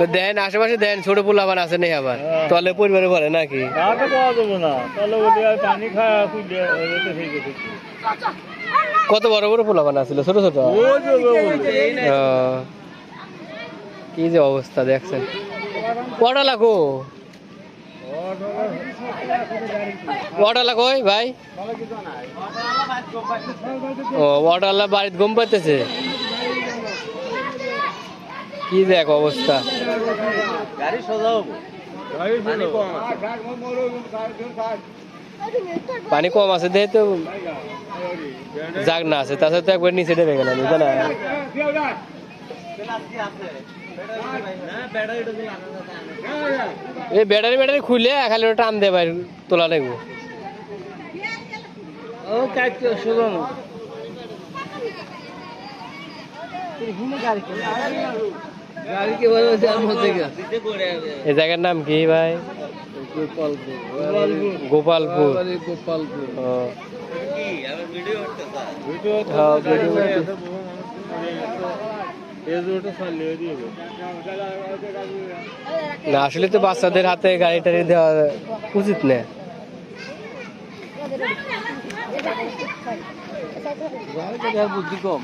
তো দেন আশেপাশে দেন ছোট পোলাবান আছে নেই আবার। তাহলে পরিবারে বলে নাকি? কত বড় বড় পোলাবান আছিল ছোট ছোট? কি যে অবস্থা দেখছেন। কটা লাগো ওয়াটালা কই ভাই? ও ওয়াটালা বাড়িতে ঘুম পাইতেছে। কি দেখ অবস্থা? গাড়ি পানি কম আছে। পানি কম আছে তো জাগ না আছে তাছাড়া তো একবার নিচে নেমে গেলাম বুঝলে না? এই ব্যাটারি ব্যাটারি খুলে খালি ওটা টান দে ভাই তোলা লাগবো। ও গাড়ি এই জায়গার নাম কি ভাই গোপালপুর হ্যাঁ, না আসলে তো বাচ্চাদের হাতে গাড়ি টাড়ি দেওয়া উচিত না বুদ্ধি কম